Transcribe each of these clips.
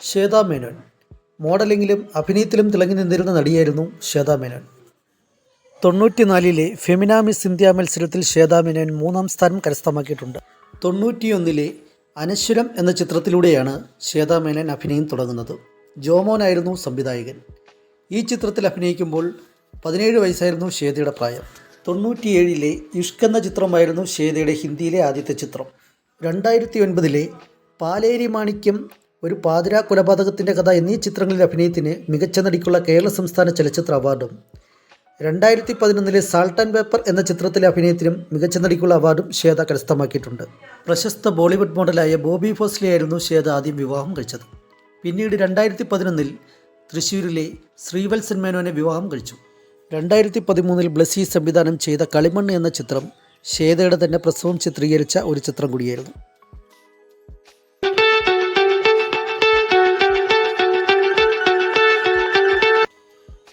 ശ്വേതാ മേനോൻ. മോഡലിങ്ങിലും അഭിനയത്തിലും തിളങ്ങി നിന്നിരുന്ന നടിയായിരുന്നു ശ്വേത മേനോൻ. തൊണ്ണൂറ്റിനാലിലെ ഫെമിന മിസ് ഇന്ത്യ മത്സരത്തിൽ ശ്വേത മേനോൻ മൂന്നാം സ്ഥാനം കരസ്ഥമാക്കിയിട്ടുണ്ട്. തൊണ്ണൂറ്റിയൊന്നിലെ അനശ്വരം എന്ന ചിത്രത്തിലൂടെയാണ് ശ്വേത മേനോൻ അഭിനയം തുടങ്ങുന്നത്. ജോമോനായിരുന്നു സംവിധായകൻ. ഈ ചിത്രത്തിൽ അഭിനയിക്കുമ്പോൾ പതിനേഴ് വയസ്സായിരുന്നു ശ്വേതയുടെ പ്രായം. തൊണ്ണൂറ്റിയേഴിലെ ഇഷ്ക് എന്ന ചിത്രമായിരുന്നു ശ്വേതയുടെ ഹിന്ദിയിലെ ആദ്യത്തെ ചിത്രം. രണ്ടായിരത്തി ഒൻപതിലെ പാലേരി മാണിക്യം ഒരു പാതിര കൊലപാതകത്തിന്റെ കഥ എന്നീ ചിത്രങ്ങളിൽ അഭിനയത്തിന് മികച്ച നടിക്കുള്ള കേരള സംസ്ഥാന ചലച്ചിത്ര അവാർഡും. രണ്ടായിരത്തി പതിനൊന്നിലെ സാൾട്ട് ആൻഡ് പേപ്പർ എന്ന ചിത്രത്തിലെ അഭിനയത്തിനും മികച്ച നടിക്കുള്ള അവാർഡും ശ്വേത കരസ്ഥമാക്കിയിട്ടുണ്ട്. പ്രശസ്ത ബോളിവുഡ് മോഡലായ ബോബി ഫോസ്ലിയായിരുന്നു ശ്വേത ആദ്യം വിവാഹം കഴിച്ചത്. പിന്നീട് രണ്ടായിരത്തി പതിനൊന്നിൽ തൃശ്ശൂരിലെ ശ്രീവത്സൻ മേനോനെ വിവാഹം കഴിച്ചു. രണ്ടായിരത്തി പതിമൂന്നിൽ ബ്ലസി സംവിധാനം ചെയ്ത കളിമണ്ണ് എന്ന ചിത്രം ശ്വേതയുടെ തന്നെ പ്രസവം ചിത്രീകരിച്ച ഒരു ചിത്രം കൂടിയായിരുന്നു.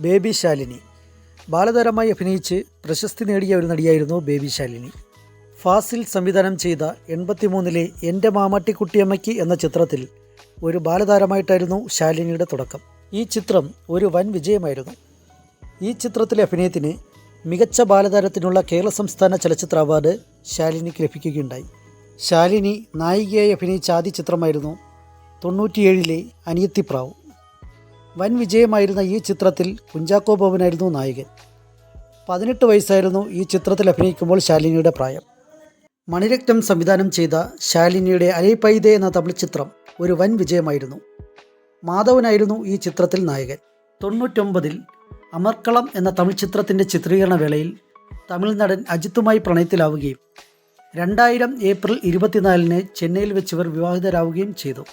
ബേബി ശാലിനി. ബാലതാരമായി അഭിനയിച്ച് പ്രശസ്തി നേടിയ ഒരു നടിയായിരുന്നു ബേബി ശാലിനി. ഫാസിൽ സംവിധാനം ചെയ്ത എൺപത്തിമൂന്നിലെ എന്റെ മാമാട്ടിക്കുട്ടിയമ്മയ്ക്ക് എന്ന ചിത്രത്തിൽ ഒരു ബാലതാരമായിട്ടായിരുന്നു ശാലിനിയുടെ തുടക്കം. ഈ ചിത്രം ഒരു വൻ വിജയമായിരുന്നു. ഈ ചിത്രത്തിലെ അഭിനയത്തിന് മികച്ച ബാലതാരത്തിനുള്ള കേരള സംസ്ഥാന ചലച്ചിത്ര അവാർഡ് ശാലിനിക്ക് ലഭിക്കുകയുണ്ടായി. ശാലിനി നായികയായി അഭിനയിച്ച ആദ്യ ചിത്രമായിരുന്നു തൊണ്ണൂറ്റിയേഴിലെ അനിയത്തിപ്രാവ്. വൻ വിജയമായിരുന്ന ഈ ചിത്രത്തിൽ കുഞ്ചാക്കോ ബോബനായിരുന്നു നായകൻ. പതിനെട്ട് വയസ്സായിരുന്നു ഈ ചിത്രത്തിൽ അഭിനയിക്കുമ്പോൾ ശാലിനിയുടെ പ്രായം. മണിരത്നം സംവിധാനം ചെയ്ത ശാലിനിയുടെ അലൈപൈതേ എന്ന തമിഴ് ചിത്രം ഒരു വൻ വിജയമായിരുന്നു. മാധവനായിരുന്നു ഈ ചിത്രത്തിൽ നായകൻ. തൊണ്ണൂറ്റൊമ്പതിൽ അമർക്കളം എന്ന തമിഴ് ചിത്രത്തിന്റെ ചിത്രീകരണ വേളയിൽ തമിഴ് നടൻ അജിത്തുമായി പ്രണയത്തിലാവുകയും രണ്ടായിരം ഏപ്രിൽ ഇരുപത്തിനാലിന് ചെന്നൈയിൽ വെച്ചവർ വിവാഹിതരാവുകയും ചെയ്തു.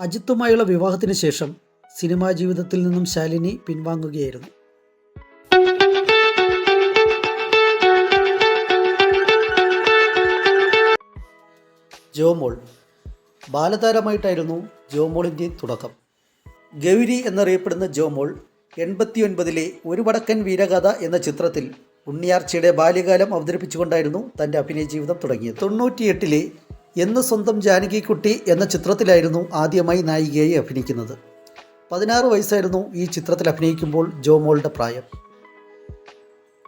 അജിത്തുമായുള്ള വിവാഹത്തിന് ശേഷം സിനിമാ ജീവിതത്തിൽ നിന്നും ശാലിനി പിൻവാങ്ങുകയായിരുന്നു. ജോമോൾ. ബാലതാരമായിട്ടായിരുന്നു ജോമോളിന്റെ തുടക്കം. ഗൗരി എന്നറിയപ്പെടുന്ന ജോമോൾ എൺപത്തിയൊൻപതിലെ ഒരു വടക്കൻ വീരകഥ എന്ന ചിത്രത്തിൽ ഉണ്ണിയാർച്ചയുടെ ബാല്യകാലം അവതരിപ്പിച്ചുകൊണ്ടായിരുന്നു തന്റെ അഭിനയ ജീവിതം തുടങ്ങിയത്. തൊണ്ണൂറ്റിയെട്ടിലെ എന്ന് സ്വന്തം ജാനകിക്കുട്ടി എന്ന ചിത്രത്തിലായിരുന്നു ആദ്യമായി നായികയായി അഭിനയിക്കുന്നത്. പതിനാറ് വയസ്സായിരുന്നു ഈ ചിത്രത്തിൽ അഭിനയിക്കുമ്പോൾ ജോമോളുടെ പ്രായം.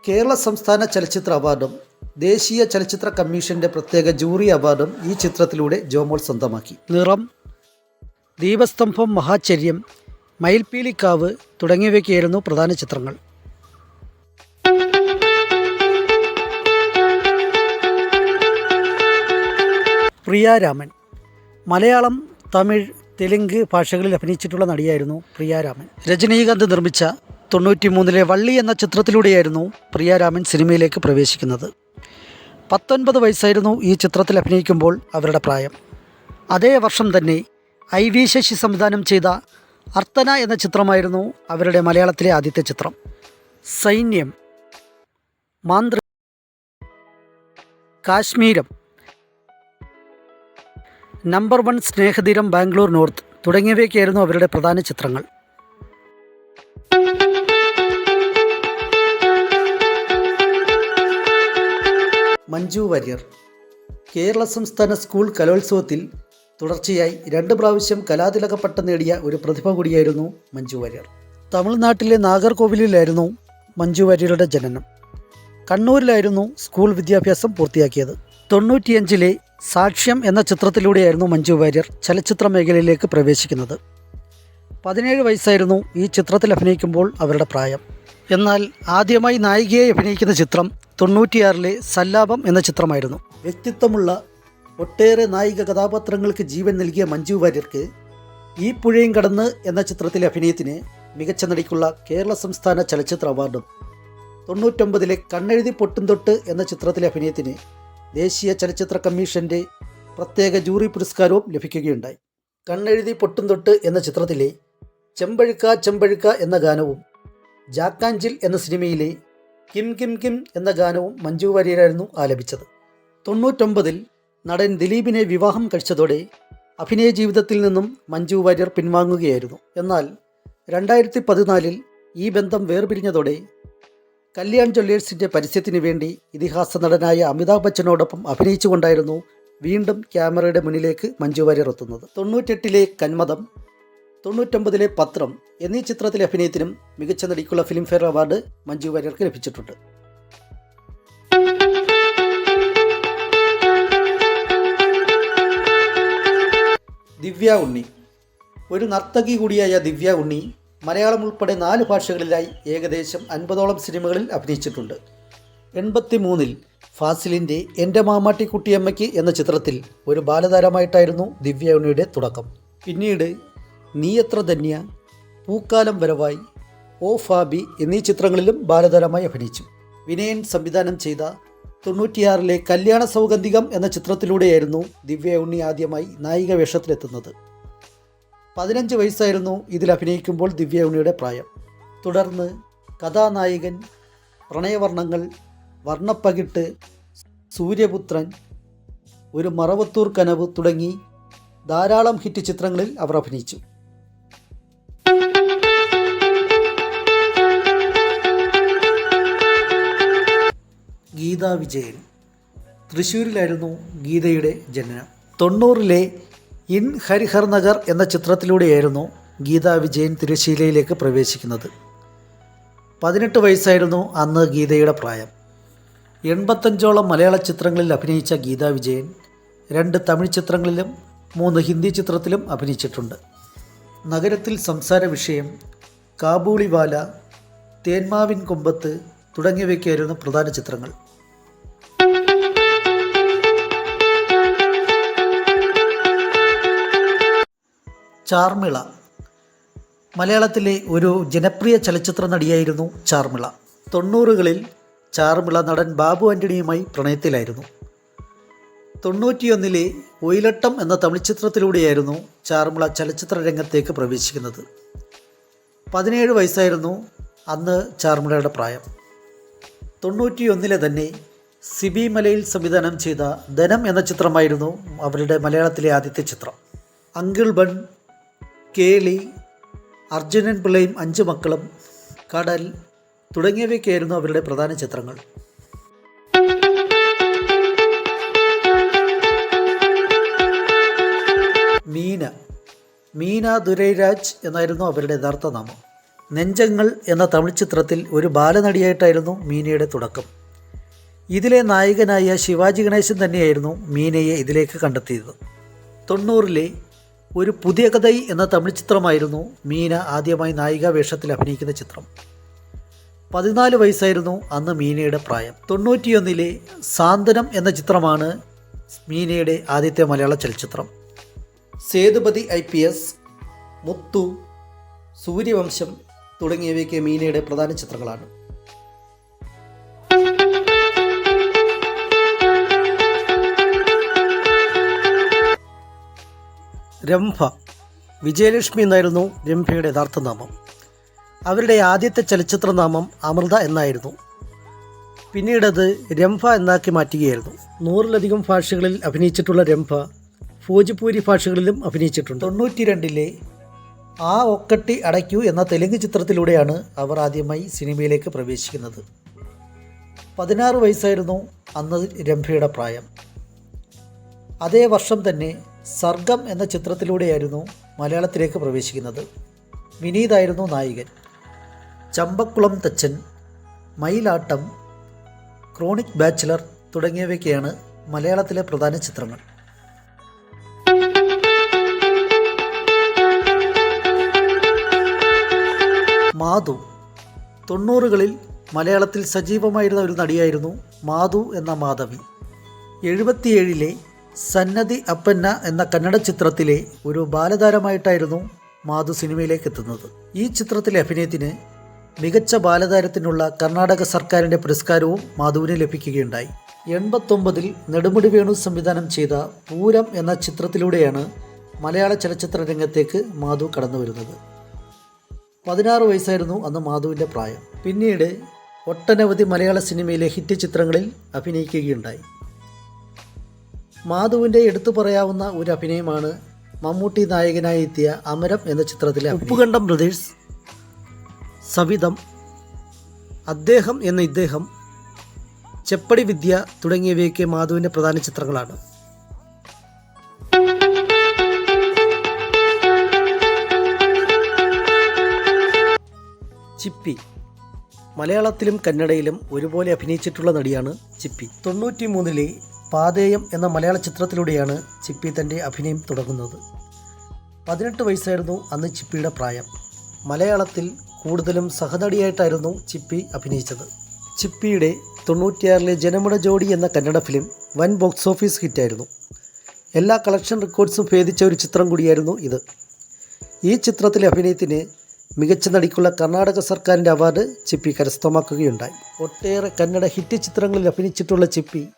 കേരള സംസ്ഥാന ചലച്ചിത്ര അവാർഡും ദേശീയ ചലച്ചിത്ര കമ്മീഷന്റെ പ്രത്യേക ജൂറി അവാർഡും ഈ ചിത്രത്തിലൂടെ ജോമോൾ സ്വന്തമാക്കി. നിറം ദീപസ്തംഭം മഹാചര്യം മയിൽപ്പീലിക്കാവ് തുടങ്ങിയവയ്ക്കായിരുന്നു പ്രധാന ചിത്രങ്ങൾ. പ്രിയാരാമൻ മലയാളം തമിഴ് തെലുങ്ക് ഭാഷകളിൽ അഭിനയിച്ചിട്ടുള്ള നടിയായിരുന്നു പ്രിയാരാമൻ. രജനീകാന്ത് നിർമ്മിച്ച തൊണ്ണൂറ്റി മൂന്നിലെ വള്ളി എന്ന ചിത്രത്തിലൂടെയായിരുന്നു പ്രിയാരാമൻ സിനിമയിലേക്ക് പ്രവേശിക്കുന്നത്. പത്തൊൻപത് വയസ്സായിരുന്നു ഈ ചിത്രത്തിൽ അഭിനയിക്കുമ്പോൾ അവരുടെ പ്രായം. അതേ വർഷം തന്നെ ഐ വി ശശി സംവിധാനം ചെയ്ത അർത്തന എന്ന ചിത്രമായിരുന്നു അവരുടെ മലയാളത്തിലെ ആദ്യത്തെ ചിത്രം. Sainyam മാന്ത്രി Kashmeeram number one Snehatheeram Bangalore north തുടങ്ങിയവയൊക്കെയായിരുന്നു അവരുടെ പ്രധാന ചിത്രങ്ങൾ. മഞ്ജു വാര്യർ. കേരള സംസ്ഥാന സ്കൂൾ കലോത്സവത്തിൽ തുടർച്ചയായി രണ്ട് പ്രാവശ്യം കലാതിലക പട്ടം നേടിയ ഒരു പ്രതിഭ കൂടിയായിരുന്നു മഞ്ജു വാര്യർ. തമിഴ്നാട്ടിലെ നാഗർകോവിലിലായിരുന്നു മഞ്ജു വാര്യരുടെ ജനനം. കണ്ണൂരിലായിരുന്നു സ്കൂൾ വിദ്യാഭ്യാസം പൂർത്തിയാക്കിയത്. തൊണ്ണൂറ്റിയഞ്ചിലെ സാക്ഷ്യം എന്ന ചിത്രത്തിലൂടെയായിരുന്നു മഞ്ജു വാര്യർ ചലച്ചിത്ര മേഖലയിലേക്ക് പ്രവേശിക്കുന്നത്. പതിനേഴ് വയസ്സായിരുന്നു ഈ ചിത്രത്തിൽ അഭിനയിക്കുമ്പോൾ അവരുടെ പ്രായം. എന്നാൽ ആദ്യമായി നായികയെ അഭിനയിക്കുന്ന ചിത്രം തൊണ്ണൂറ്റിയാറിലെ സല്ലാപം എന്ന ചിത്രമായിരുന്നു. വ്യക്തിത്വമുള്ള ഒട്ടേറെ നായിക കഥാപാത്രങ്ങൾക്ക് ജീവൻ നൽകിയ മഞ്ജു വാര്യർക്ക് ഈ പുഴയും കടന്ന് എന്ന ചിത്രത്തിലെ അഭിനയത്തിന് മികച്ച നടിക്കുള്ള കേരള സംസ്ഥാന ചലച്ചിത്ര അവാർഡും തൊണ്ണൂറ്റൊമ്പതിലെ കണ്ണെഴുതി പൊട്ടും തൊട്ട് എന്ന ചിത്രത്തിലെ അഭിനയത്തിന് ദേശീയ ചലച്ചിത്ര കമ്മീഷന്റെ പ്രത്യേക ജൂറി പുരസ്കാരവും ലഭിക്കുകയുണ്ടായി. കണ്ണെഴുതി പൊട്ടും തൊട്ട് എന്ന ചിത്രത്തിലെ ചെമ്പഴുക്ക ചെമ്പഴുക്ക എന്ന ഗാനവും ജാക്കാഞ്ചിൽ എന്ന സിനിമയിലെ കിം കിം കിം എന്ന ഗാനവും മഞ്ജു വാര്യരായിരുന്നു ആലപിച്ചത്. തൊണ്ണൂറ്റൊമ്പതിൽ നടൻ ദിലീപിനെ വിവാഹം കഴിച്ചതോടെ അഭിനയ ജീവിതത്തിൽ നിന്നും മഞ്ജു വാര്യർ പിൻവാങ്ങുകയായിരുന്നു. എന്നാൽ രണ്ടായിരത്തി പതിനാലിൽ ഈ ബന്ധം വേർപിരിഞ്ഞതോടെ കല്യാൺ ജ്വല്ലേഴ്സിന്റെ പരസ്യത്തിന് വേണ്ടി ഇതിഹാസ നടനായ അമിതാഭ് ബച്ചനോടൊപ്പം അഭിനയിച്ചുകൊണ്ടായിരുന്നു വീണ്ടും ക്യാമറയുടെ മുന്നിലേക്ക് മഞ്ജു വാര്യർ എത്തുന്നത്. തൊണ്ണൂറ്റെട്ടിലെ കന്മതം തൊണ്ണൂറ്റൊമ്പതിലെ പത്രം എന്നീ ചിത്രത്തിലെ അഭിനയത്തിനും മികച്ച നടിക്കുള്ള ഫിലിംഫെയർ അവാർഡ് മഞ്ജു വാര്യർക്ക് ലഭിച്ചിട്ടുണ്ട്. ദിവ്യ ഉണ്ണി. ഒരു നർത്തകി കൂടിയായ ദിവ്യ ഉണ്ണി മലയാളം ഉൾപ്പെടെ നാല് ഭാഷകളിലായി ഏകദേശം അൻപതോളം സിനിമകളിൽ അഭിനയിച്ചിട്ടുണ്ട്. എൺപത്തി മൂന്നിൽ ഫാസിലിന്റെ എന്റെ മാമാട്ടിക്കുട്ടിയമ്മയ്ക്ക് എന്ന ചിത്രത്തിൽ ഒരു ബാലതാരമായിട്ടായിരുന്നു ദിവ്യ തുടക്കം. പിന്നീട് നീ എത്ര ധന്യ പൂക്കാലം വരവായി ഓ ഫാബി എന്നീ ചിത്രങ്ങളിലും ബാലതാരമായി അഭിനയിച്ചു. വിനയൻ സംവിധാനം ചെയ്ത തൊണ്ണൂറ്റിയാറിലെ കല്യാണ സൗഗന്ധികം എന്ന ചിത്രത്തിലൂടെയായിരുന്നു ദിവ്യ ഉണ്ണി ആദ്യമായി നായിക വേഷത്തിലെത്തുന്നത്. പതിനഞ്ച് വയസ്സായിരുന്നു ഇതിൽ അഭിനയിക്കുമ്പോൾ ദിവ്യ ഉണ്ണിയുടെ പ്രായം. തുടർന്ന് കഥാനായകൻ പ്രണയവർണങ്ങൾ വർണപ്പകിട്ട് സൂര്യപുത്രൻ ഒരു മറവത്തൂർ കനവ് തുടങ്ങി ധാരാളം ഹിറ്റ് ചിത്രങ്ങളിൽ അവർ അഭിനയിച്ചു. ഗീതാ വിജയൻ തൃശ്ശൂരിലായിരുന്നു ഗീതയുടെ ജനനം. തൊണ്ണൂറിലെ ഇൻ ഹരിഹർ നഗർ എന്ന ചിത്രത്തിലൂടെയായിരുന്നു ഗീതാ വിജയൻ തിരശ്ശീലയിലേക്ക് പ്രവേശിക്കുന്നത്. പതിനെട്ട് വയസ്സായിരുന്നു അന്ന് ഗീതയുടെ പ്രായം. എൺപത്തഞ്ചോളം മലയാള ചിത്രങ്ങളിൽ അഭിനയിച്ച ഗീതാ വിജയൻ രണ്ട് തമിഴ് ചിത്രങ്ങളിലും മൂന്ന് ഹിന്ദി ചിത്രത്തിലും അഭിനയിച്ചിട്ടുണ്ട്. നഗരത്തിൽ സംസാര വിഷയം കാബൂളിവാല തേന്മാവിൻ കൊമ്പത്ത് തുടങ്ങിയവയ്ക്കായിരുന്നു പ്രധാന ചിത്രങ്ങൾ. ചാർമിള. മലയാളത്തിലെ ഒരു ജനപ്രിയ ചലച്ചിത്ര നടിയായിരുന്നു ചാർമിള. തൊണ്ണൂറുകളിൽ ചാർമിള നടൻ ബാബു ആന്റണിയുമായി പ്രണയത്തിലായിരുന്നു. തൊണ്ണൂറ്റിയൊന്നിലെ ഒയിലട്ടം എന്ന തമിഴ് ചിത്രത്തിലൂടെയായിരുന്നു ചാർമിള ചലച്ചിത്ര രംഗത്തേക്ക് പ്രവേശിക്കുന്നത്. പതിനേഴ് വയസ്സായിരുന്നു അന്ന് ചാർമിളയുടെ പ്രായം. തൊണ്ണൂറ്റിയൊന്നിലെ തന്നെ സിബി മലയിൽ സംവിധാനം ചെയ്ത ധനം എന്ന ചിത്രമായിരുന്നു അവരുടെ മലയാളത്തിലെ ആദ്യത്തെ ചിത്രം. അങ്കിൾ ബൺ കേളി അർജുനൻ പിള്ളയും അഞ്ചു മക്കളും കടൽ തുടങ്ങിയവയൊക്കെയായിരുന്നു അവരുടെ പ്രധാന ചിത്രങ്ങൾ. മീന മീന ദുരൈരാജ് എന്നായിരുന്നു അവരുടെ യഥാർത്ഥ നാമം. നെഞ്ചങ്ങൾ എന്ന തമിഴ് ചിത്രത്തിൽ ഒരു ബാലനടിയായിട്ടായിരുന്നു മീനയുടെ തുടക്കം. ഇതിലെ നായകനായ ശിവാജി ഗണേശൻ തന്നെയായിരുന്നു മീനയെ ഇതിലേക്ക് കണ്ടെത്തിയത്. തൊണ്ണൂറിലെ ഒരു പുതിയ കഥൈ എന്ന തമിഴ് ചിത്രമായിരുന്നു മീന ആദ്യമായി നായികാ വേഷത്തിൽ അഭിനയിക്കുന്ന ചിത്രം. പതിനാല് വയസ്സായിരുന്നു അന്ന് മീനയുടെ പ്രായം. തൊണ്ണൂറ്റിയൊന്നിലെ സാന്ത്വനം എന്ന ചിത്രമാണ് മീനയുടെ ആദ്യത്തെ മലയാള ചലച്ചിത്രം. Sethupathi I P S Muthu Suryavamsam തുടങ്ങിയവയൊക്കെ മീനയുടെ പ്രധാന ചിത്രങ്ങളാണ്. രംഭ. വിജയലക്ഷ്മി എന്നായിരുന്നു രംഭയുടെ യഥാർത്ഥ നാമം അവരുടെ ആദ്യത്തെ ചലച്ചിത്ര നാമം അമൃത എന്നായിരുന്നു. പിന്നീടത് രംഭ എന്നാക്കി മാറ്റുകയായിരുന്നു. നൂറിലധികം ഭാഷകളിൽ അഭിനയിച്ചിട്ടുള്ള രംഭ ഭോജ്പൂരി ഭാഷകളിലും അഭിനയിച്ചിട്ടുണ്ട്. തൊണ്ണൂറ്റി രണ്ടിലെ ആ ഒക്കട്ടി അടയ്ക്കൂ എന്ന തെലുങ്ക് ചിത്രത്തിലൂടെയാണ് അവർ ആദ്യമായി സിനിമയിലേക്ക് പ്രവേശിക്കുന്നത്. പതിനാറ് വയസ്സായിരുന്നു അന്ന് രംഭയുടെ പ്രായം. അതേ വർഷം തന്നെ സർഗം എന്ന ചിത്രത്തിലൂടെയായിരുന്നു മലയാളത്തിലേക്ക് പ്രവേശിക്കുന്നത്. വിനീതായിരുന്നു നായികൻ. ചമ്പക്കുളം തച്ചൻ മയിലാട്ടം ക്രോണിക് ബാച്ചിലർ തുടങ്ങിയവയൊക്കെയാണ് മലയാളത്തിലെ പ്രധാന ചിത്രങ്ങൾ. മാധു. തൊണ്ണൂറുകളിൽ മലയാളത്തിൽ സജീവമായിരുന്ന ഒരു നടിയായിരുന്നു മാധു എന്ന മാധവി. എഴുപത്തിയേഴിലെ സന്നതി അപ്പന്ന എന്ന കന്നഡ ചിത്രത്തിലെ ഒരു ബാലതാരമായിട്ടായിരുന്നു മാധു സിനിമയിലേക്ക് എത്തുന്നത്. ഈ ചിത്രത്തിലെ അഭിനയത്തിന് മികച്ച ബാലതാരത്തിനുള്ള കർണാടക സർക്കാരിന്റെ പുരസ്കാരവും മാധുവിന് ലഭിക്കുകയുണ്ടായി. എൺപത്തൊമ്പതിൽ നെടുമുടി വേണു സംവിധാനം ചെയ്ത പൂരം എന്ന ചിത്രത്തിലൂടെയാണ് മലയാള ചലച്ചിത്ര രംഗത്തേക്ക് മാധു കടന്നു വരുന്നത് പതിനാറ് വയസ്സായിരുന്നു അന്ന് മാധുവിന്റെ പ്രായം. പിന്നീട് ഒട്ടനവധി മലയാള സിനിമയിലെ ഹിറ്റ് ചിത്രങ്ങളിൽ അഭിനയിക്കുകയുണ്ടായി. മാധുവിന്റെ എടുത്തു പറയാവുന്ന ഒരു അഭിനയമാണ് മമ്മൂട്ടി നായകനായി എത്തിയ അമരം എന്ന ചിത്രത്തിലെ ഉപ്പുകണ്ടം ബ്രദേഴ്സ് സവിതം അദ്ദേഹം എന്ന ഇദ്ദേഹം ചെപ്പടി വിദ്യ തുടങ്ങിയവയൊക്കെ മാധുവിന്റെ പ്രധാന ചിത്രങ്ങളാണ്. ചിപ്പി മലയാളത്തിലും കന്നഡയിലും ഒരുപോലെ അഭിനയിച്ചിട്ടുള്ള നടിയാണ് ചിപ്പി. തൊണ്ണൂറ്റി മൂന്നിലെ പാതേയം എന്ന മലയാള ചിത്രത്തിലൂടെയാണ് ചിപ്പി തന്റെ അഭിനയം തുടങ്ങുന്നത്. പതിനെട്ട് വയസ്സായിരുന്നു അന്ന് ചിപ്പിയുടെ പ്രായം. മലയാളത്തിൽ കൂടുതലും സഹനടിയായിട്ടായിരുന്നു ചിപ്പി അഭിനയിച്ചത്. ചിപ്പിയുടെ തൊണ്ണൂറ്റിയാറിലെ ജനമുട ജോഡി എന്ന കന്നഡ ഫിലിം വൻ ബോക്സ് ഓഫീസ് ഹിറ്റായിരുന്നു. എല്ലാ കളക്ഷൻ റെക്കോർഡ്സും ഭേദിച്ച ഒരു ചിത്രം കൂടിയായിരുന്നു ഇത്. ഈ ചിത്രത്തിലെ അഭിനയത്തിന് മികച്ച നടിക്കുള്ള കർണാടക സർക്കാരിന്റെ അവാർഡ് ചിപ്പി കരസ്ഥമാക്കുകയുണ്ടായി. ഒട്ടേറെ കന്നഡ ഹിറ്റ് ചിത്രങ്ങളിൽ അഭിനയിച്ചിട്ടുള്ള ചിപ്പി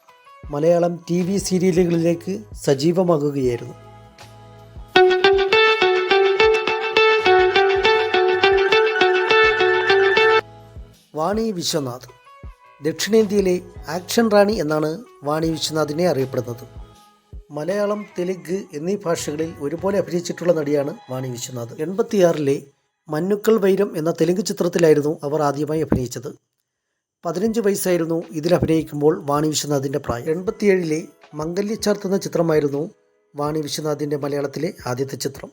മലയാളം ടി വി സീരിയലുകളിലേക്ക് സജീവമാകുകയായിരുന്നു. വാണി വിശ്വനാഥ്. ദക്ഷിണേന്ത്യയിലെ ആക്ഷൻ റാണി എന്നാണ് വാണി വിശ്വനാഥിനെ അറിയപ്പെടുന്നത്. മലയാളം തെലുങ്ക് എന്നീ ഭാഷകളിൽ ഒരുപോലെ അഭിനയിച്ചിട്ടുള്ള നടിയാണ് വാണി വിശ്വനാഥ്. എൺപത്തിയാറിലെ മഞ്ഞുക്കൾ വൈരം എന്ന തെലുങ്ക് ചിത്രത്തിലായിരുന്നു അവർ ആദ്യമായി അഭിനയിച്ചത്. പതിനഞ്ച് വയസ്സായിരുന്നു ഇതിൽ അഭിനയിക്കുമ്പോൾ വാണി വിശ്വനാഥിന്റെ പ്രായം. എൺപത്തിയേഴിലെ മംഗല്യച്ചാർത്ത് എന്ന ചിത്രമായിരുന്നു വാണി വിശ്വനാഥിന്റെ മലയാളത്തിലെ ആദ്യത്തെ ചിത്രം.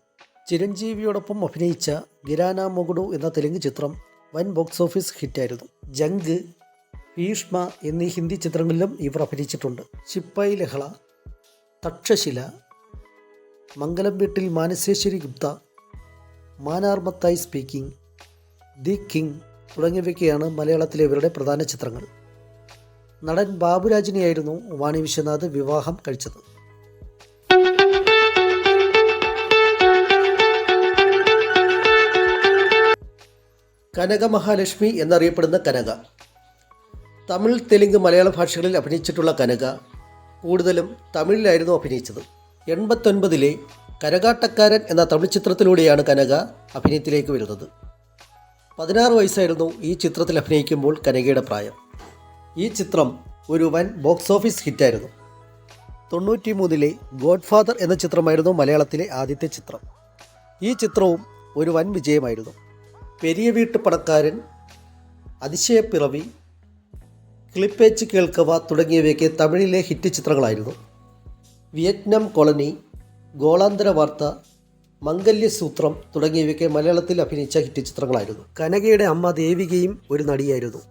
ചിരഞ്ജീവിയോടൊപ്പം അഭിനയിച്ച ഗിരാന മൊഗുഡു എന്ന തെലുങ്ക് ചിത്രം വൻ ബോക്സ് ഓഫീസ് ഹിറ്റായിരുന്നു. ജംഗ് ഭീഷ്മ എന്നീ ഹിന്ദി ചിത്രങ്ങളിലും ഇവർ അഭിനയിച്ചിട്ടുണ്ട്. ശിപ്പായി ലഹള തക്ഷശില മംഗലം വീട്ടിൽ മാനസേശ്വരി ഗുപ്ത മാനാർമത്തായി സ്പീക്കിംഗ് ദി കിങ് തുടങ്ങിയവയ്ക്കെയാണ് മലയാളത്തിലെ ഇവരുടെ പ്രധാന ചിത്രങ്ങൾ. നടൻ ബാബുരാജിനെയായിരുന്നു വാണി വിശ്വനാഥ് വിവാഹം കഴിച്ചത്. കനക മഹാലക്ഷ്മി എന്നറിയപ്പെടുന്ന കനക. തമിഴ് തെലുങ്ക് മലയാള ഭാഷകളിൽ അഭിനയിച്ചിട്ടുള്ള കനക കൂടുതലും തമിഴിലായിരുന്നു അഭിനയിച്ചത്. എൺപത്തൊൻപതിലെ കരകാട്ടക്കാരൻ എന്ന തമിഴ് ചിത്രത്തിലൂടെയാണ് കനക അഭിനയത്തിലേക്ക് വരുന്നത്. പതിനാറ് വയസ്സായിരുന്നു ഈ ചിത്രത്തിൽ അഭിനയിക്കുമ്പോൾ കനകയുടെ പ്രായം. ഈ ചിത്രം ഒരു വൻ ബോക്സ് ഓഫീസ് ഹിറ്റായിരുന്നു. തൊണ്ണൂറ്റി മൂന്നിലെ ഗോഡ് ഫാദർ എന്ന ചിത്രമായിരുന്നു മലയാളത്തിലെ ആദ്യത്തെ ചിത്രം. ഈ ചിത്രവും ഒരു വൻ വിജയമായിരുന്നു. പെരിയ വീട്ട് പണക്കാരൻ അതിശയപ്പിറവി ക്ലിപ്പേച്ച് കേൾക്കവ തുടങ്ങിയവയൊക്കെ തമിഴിലെ ഹിറ്റ് ചിത്രങ്ങളായിരുന്നു. വിയറ്റ്നാം കോളനി ഗോളാന്തര വാർത്ത മംഗല്യസൂത്രം തുടങ്ങിയവയൊക്കെ മലയാളത്തിൽ അഭിനയിച്ച ഹിറ്റ് ചിത്രങ്ങളായിരുന്നു. കനകയുടെ അമ്മ ദേവികയും ഒരു നടിയായിരുന്നു.